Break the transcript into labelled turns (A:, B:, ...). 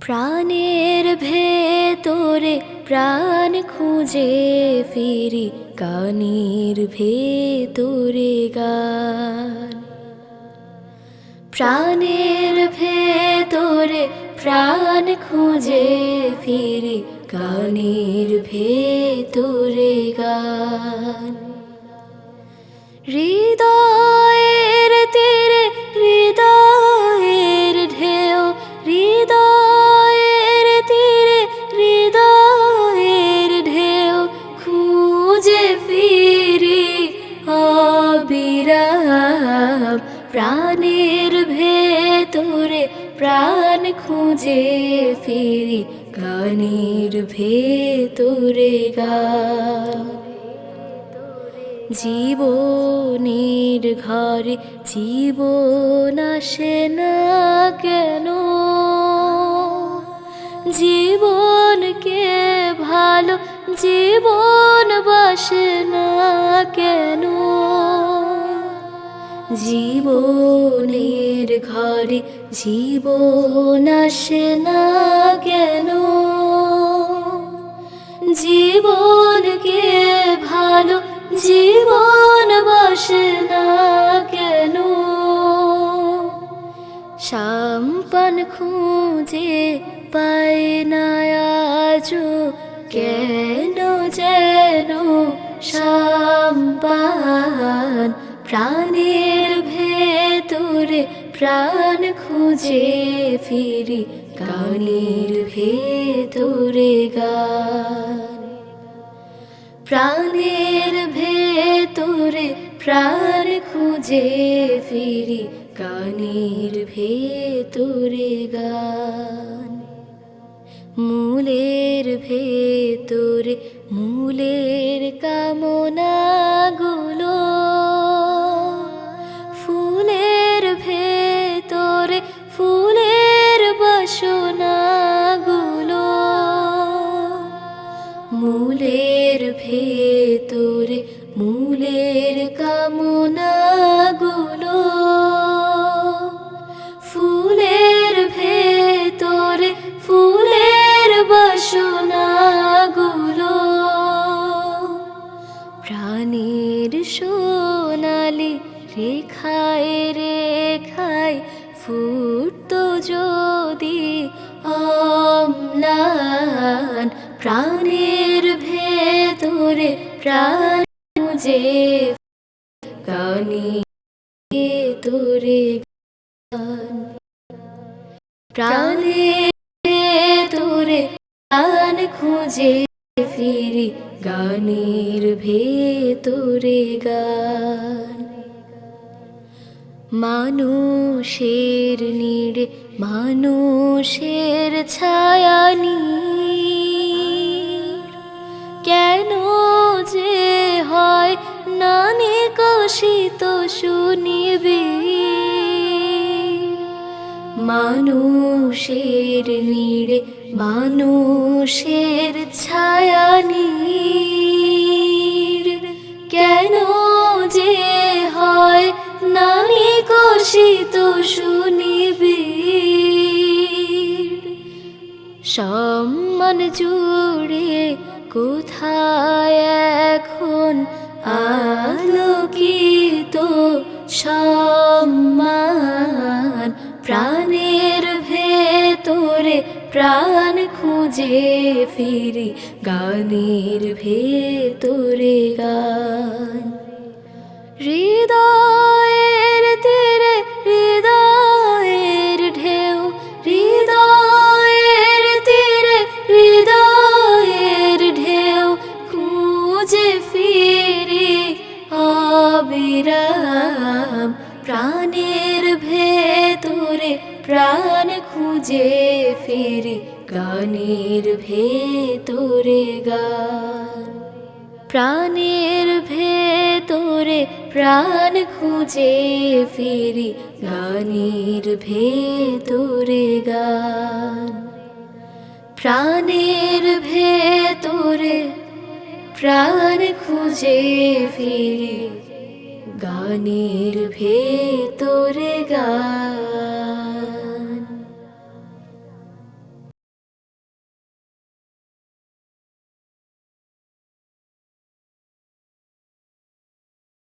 A: প্রাণের ভেতরে প্রাণ খুঁজে ফিরি, কানের ভেতরে গান। প্রাণের ভেতরে প্রাণ খুঁজে ফিরি, কানের ভেতরে গান। হৃদয়ের প্রাণ খুঁজে ফিরি গানের ভেতরে গান জীবনের ঘরে জীবন আসে না কেন? জীবনকে ভালো জীবন বাসে না কেন? জীবনের ঘরে জীবন আসে না কেন? জীবনকে ভালো জীবন বাসে না কেন? সাম্পান খুঁজে পায় না আজও কেন? প্রাণ খুঁজে ফিরি গানের ভেতরে গান। প্রাণের ভেতরে প্রাণ খুঁজে ফিরি গানের ভেতরে গান। মূলের ভেতরে মূলের মূলের কামনাগুলো, ফুলের ভেতরে ফুলের বাসনাগুলো, প্রাণীর সোনালি রেখায় রেখায় ফুটতো যদি অম্লান, প্রাণের ভেতরে প্রাণ যে গানি ভেতরে গান। প্রাণের ভেতরে প্রাণ খুঁজে ফিরি, গানের ভেতরে গান। মানুষের নিড়ে, মানুষের ছায়ানি কেন মানুষের নিড়ে মানুষের ছায়ানি কেন যে হয় নানি কষিত শুনিবি সম্মান জুড়ে কোথায় এখন আলোকিত সম্মান ভেতরে প্রাণ খুঁজে ফিরি গানের ভেতরে গান। হৃদয়ের তীরে, হৃদয়ের ঢেউ, হৃদয়ের তীরে, হৃদয়ের ঢেউ খুঁজে ফিরি অবিরাম। প্রাণের ভেতরে প্রাণ খুঁজে ফিরি গানের ভেতরে গান। প্রাণের ভেতরে প্রাণ খুঁজে ফিরি গানের ভেতরে গান। প্রাণের ভেতরে প্রাণ খুঁজে ফিরি গানের ভেতরে গান।